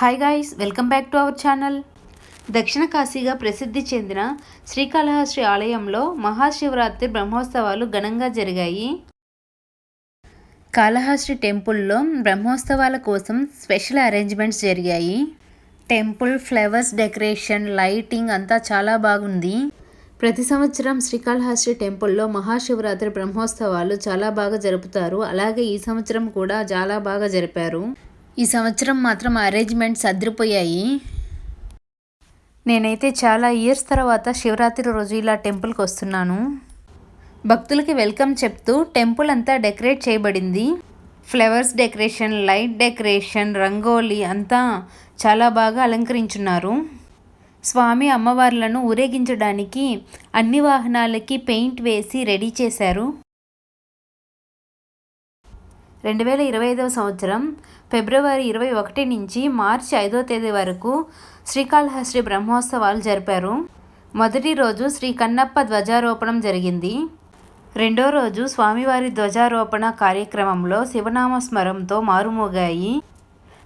Hi guys welcome back to our channel దక్షిణ కాశీగా ప్రసిద్ధి చెందిన శ్రీకాళహస్తి ఆలయంలో మహాశివరాత్రి బ్రహ్మోత్సవాలు ఘనంగా జరిగాయి. కాళహస్తి టెంపుల్లో బ్రహ్మోత్సవాల కోసం స్పెషల్ అరేంజ్మెంట్స్ జరిగాయి. టెంపుల్ ఫ్లవర్స్ డెకరేషన్ లైటింగ్ అంతా చాలా బాగుంది. ప్రతి సంవత్సరం శ్రీకాళహస్తి టెంపుల్లో మహాశివరాత్రి బ్రహ్మోత్సవాలు చాలా బాగా జరుపుతారు. అలాగే ఈ సంవత్సరం కూడా చాలా బాగా జరిపారు. ఈ సంవత్సరం మాత్రం అరేంజ్మెంట్స్ అదిరిపోయాయి. నేనైతే చాలా ఇయర్స్ తర్వాత శివరాత్రి రోజు ఇలా టెంపుల్కి వస్తున్నాను. భక్తులకి వెల్కమ్ చెప్తూ టెంపుల్ అంతా డెకరేట్ చేయబడింది. Flowers decoration light decoration rangoli అంతా చాలా బాగా అలంకరించున్నారు. స్వామి అమ్మవార్లను ఊరేగించడానికి అన్ని వాహనాలకి పెయింట్ వేసి రెడీ చేశారు. రెండు వేల ఇరవై ఐదవ సంవత్సరం ఫిబ్రవరి ఇరవై ఒకటి నుంచి మార్చి ఐదో తేదీ వరకు శ్రీకాళహస్తి బ్రహ్మోత్సవాలు జరిపారు. మొదటి రోజు శ్రీ కన్నప్ప ధ్వజారోపణం జరిగింది. రెండో రోజు స్వామివారి ధ్వజారోపణ కార్యక్రమంలో శివనామస్మరంతో మారుమోగాయి.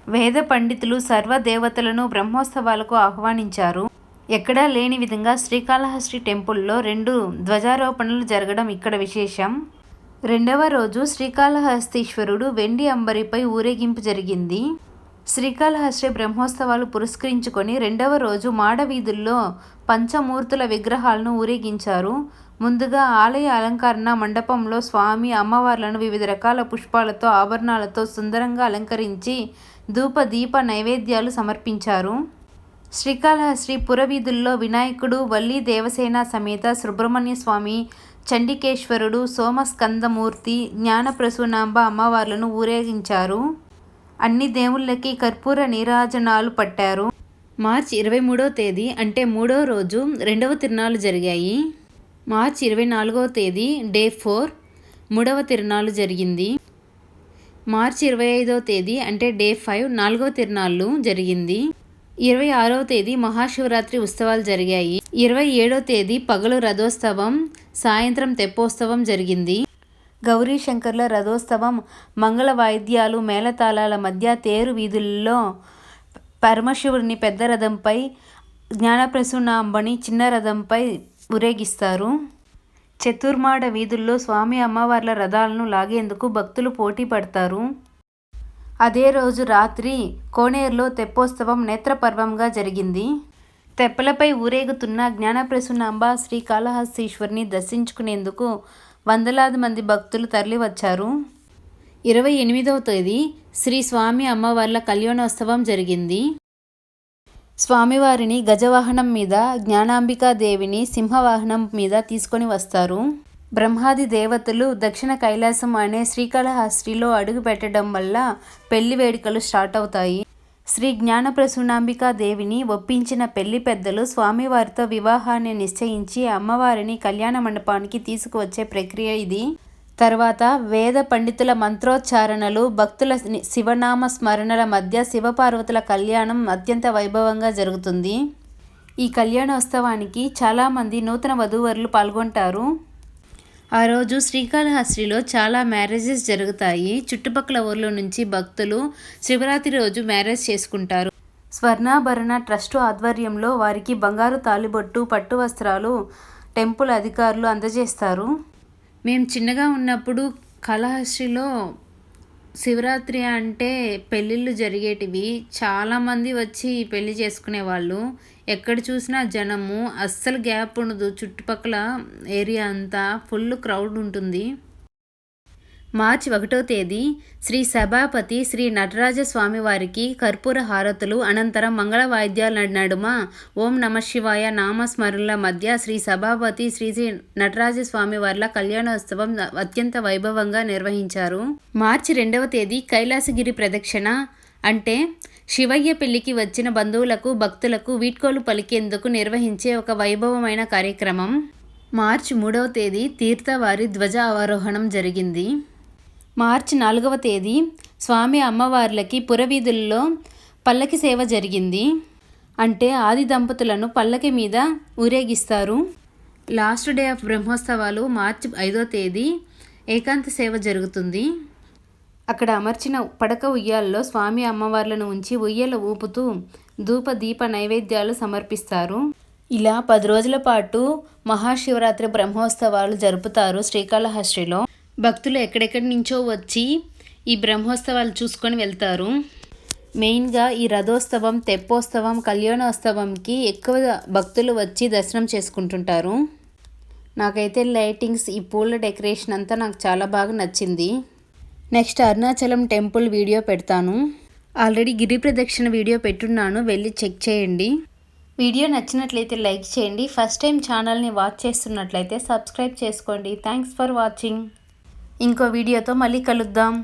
వేద పండితులు సర్వదేవతలను బ్రహ్మోత్సవాలకు ఆహ్వానించారు. ఎక్కడా లేని విధంగా శ్రీకాళహస్తి టెంపుల్లో రెండు ధ్వజారోపణలు జరగడం ఇక్కడ విశేషం. రెండవ రోజు శ్రీకాళహస్తీశ్వరుడు వెండి అంబరిపై ఊరేగింపు జరిగింది. శ్రీకాళహస్తి బ్రహ్మోత్సవాలు పురస్కరించుకొని రెండవ రోజు మాడవీధుల్లో పంచమూర్తుల విగ్రహాలను ఊరేగించారు. ముందుగా ఆలయ అలంకరణ మండపంలో స్వామి అమ్మవార్లను వివిధ రకాల పుష్పాలతో ఆభరణాలతో సుందరంగా అలంకరించి ధూప దీప నైవేద్యాలు సమర్పించారు. శ్రీకాళహస్తి పురవీధుల్లో వినాయకుడు వల్లి దేవసేన సమేత సుబ్రహ్మణ్య స్వామి చండికేశ్వరుడు సోమస్కందమూర్తి జ్ఞానప్రసూనాంబ అమ్మవార్లను ఊరేగించారు. అన్ని దేవుళ్ళకి కర్పూర నీరాజనాలు పట్టారు. మార్చి ఇరవై మూడో తేదీ అంటే మూడో రోజు రెండవ తిరునాళ్ళు జరిగాయి. మార్చి ఇరవై నాలుగో తేదీ డే ఫోర్ మూడవ తిరునాళ్ళు జరిగింది. మార్చి ఇరవై ఐదవ తేదీ అంటే డే ఫైవ్ నాలుగవ తిరునాళ్ళు జరిగింది. ఇరవై ఆరవ తేదీ మహాశివరాత్రి ఉత్సవాలు జరిగాయి. ఇరవై ఏడవ తేదీ పగలు రథోత్సవం సాయంత్రం తెప్పోత్సవం జరిగింది. గౌరీ శంకర్ల రథోత్సవం మంగళ వాయిద్యాలు మేళతాళాల మధ్య తేరు వీధుల్లో పరమశివుడిని పెద్ద రథంపై జ్ఞానప్రసూనాంబని చిన్న రథంపై ఊరేగిస్తారు. చతుర్మాడ వీధుల్లో స్వామి అమ్మవార్ల రథాలను లాగేందుకు భక్తులు పోటీ పడతారు. అదే రోజు రాత్రి కోనేరులో తెప్పోత్సవం నేత్రపర్వంగా జరిగింది. తెప్పలపై ఊరేగుతున్న జ్ఞానప్రసూనాంబ శ్రీకాళహస్తీశ్వరిని దర్శించుకునేందుకు వందలాది మంది భక్తులు తరలివచ్చారు. ఇరవై ఎనిమిదవ తేదీ శ్రీ స్వామి అమ్మవార్ల కళ్యాణోత్సవం జరిగింది. స్వామివారిని గజవాహనం మీద జ్ఞానాంబికాదేవిని సింహవాహనం మీద తీసుకొని వస్తారు. బ్రహ్మాది దేవతలు దక్షిణ కైలాసం అనే శ్రీకాళహస్తిలో అడుగు పెట్టడం వల్ల పెళ్ళి వేడుకలు స్టార్ట్ అవుతాయి. శ్రీ జ్ఞానప్రసూనాంబికా దేవిని ఒప్పించిన పెళ్ళి పెద్దలు స్వామివారితో వివాహాన్ని నిశ్చయించి అమ్మవారిని కళ్యాణ మండపానికి తీసుకువచ్చే ప్రక్రియ ఇది. తర్వాత వేద పండితుల మంత్రోచ్చారణలు భక్తుల శివనామ స్మరణల మధ్య శివపార్వతుల కళ్యాణం అత్యంత వైభవంగా జరుగుతుంది. ఈ కళ్యాణోత్సవానికి చాలామంది నూతన వధూవరులు పాల్గొంటారు. ఆ రోజు శ్రీకాళహస్తిలో చాలా మ్యారేజెస్ జరుగుతాయి. చుట్టుపక్కల ఊర్ల నుంచి భక్తులు శివరాత్రి రోజు మ్యారేజ్ చేసుకుంటారు. స్వర్ణాభరణ ట్రస్టు ఆధ్వర్యంలో వారికి బంగారు తాలిబొట్టు పట్టు వస్త్రాలు టెంపుల్ అధికారులు అందజేస్తారు. మేము చిన్నగా ఉన్నప్పుడు కళహస్తిలో శివరాత్రి అంటే పెళ్ళిళ్ళు జరిగేటివి. చాలామంది వచ్చి పెళ్ళి చేసుకునేవాళ్ళు. ఎక్కడ చూసినా జనము అస్సలు గ్యాప్ ఉండదు. చుట్టుపక్కల ఏరియా అంతా ఫుల్ క్రౌడ్ ఉంటుంది. మార్చి ఒకటో తేదీ శ్రీ సభాపతి శ్రీ నటరాజ స్వామివారికి కర్పూర హారతులు. అనంతరం మంగళ వాయిద్యాల నడుమ ఓం నమ శివాయ నామస్మరణల మధ్య శ్రీ సభాపతి శ్రీ శ్రీ నటరాజ స్వామివార్ల కళ్యాణోత్సవం అత్యంత వైభవంగా నిర్వహించారు. మార్చి రెండవ తేదీ కైలాసగిరి ప్రదక్షిణ. అంటే శివయ్య పెళ్ళికి వచ్చిన బంధువులకు భక్తులకు వీడ్కోలు పలికేందుకు నిర్వహించే ఒక వైభవమైన కార్యక్రమం. మార్చి మూడవ తేదీ తీర్థవారి ధ్వజ అవరోహణం జరిగింది. మార్చి నాలుగవ తేదీ స్వామి అమ్మవార్లకి పురవీధుల్లో పల్లకి సేవ జరిగింది. అంటే ఆది దంపతులను పల్లకి మీద ఊరేగిస్తారు. లాస్ట్ డే ఆఫ్ బ్రహ్మోత్సవాలు మార్చి ఐదో తేదీ ఏకాంత సేవ జరుగుతుంది. అక్కడ అమర్చిన పడక ఉయ్యాల్లో స్వామి అమ్మవార్లను ఉంచి ఉయ్యల ఊపుతూ ధూప దీప నైవేద్యాలు సమర్పిస్తారు. ఇలా పది రోజుల పాటు మహాశివరాత్రి బ్రహ్మోత్సవాలు జరుపుతారు శ్రీకాళహస్తిలో. భక్తులు ఎక్కడెక్కడి నుంచో వచ్చి ఈ బ్రహ్మోత్సవాలు చూసుకొని వెళ్తారు. మెయిన్గా ఈ రథోత్సవం తెప్పోత్సవం కళ్యాణోత్సవంకి ఎక్కువ భక్తులు వచ్చి దర్శనం చేసుకుంటుంటారు. నాకైతే లైటింగ్స్ ఈ పూల డెకరేషన్ అంతా నాకు చాలా బాగా నచ్చింది. నెక్స్ట్ అరుణాచలం టెంపుల్ వీడియో పెడతాను. ఆల్రెడీ గిరి ప్రదక్షిణ వీడియో పెట్టున్నాను వెళ్ళి చెక్ చేయండి. వీడియో నచ్చినట్లయితే లైక్ చేయండి. ఫస్ట్ టైం ఛానల్ని వాచ్ చేస్తున్నట్లయితే సబ్స్క్రైబ్ చేసుకోండి. Thanks for watching. ఇంకో వీడియోతో మళ్ళీ కలుద్దాం.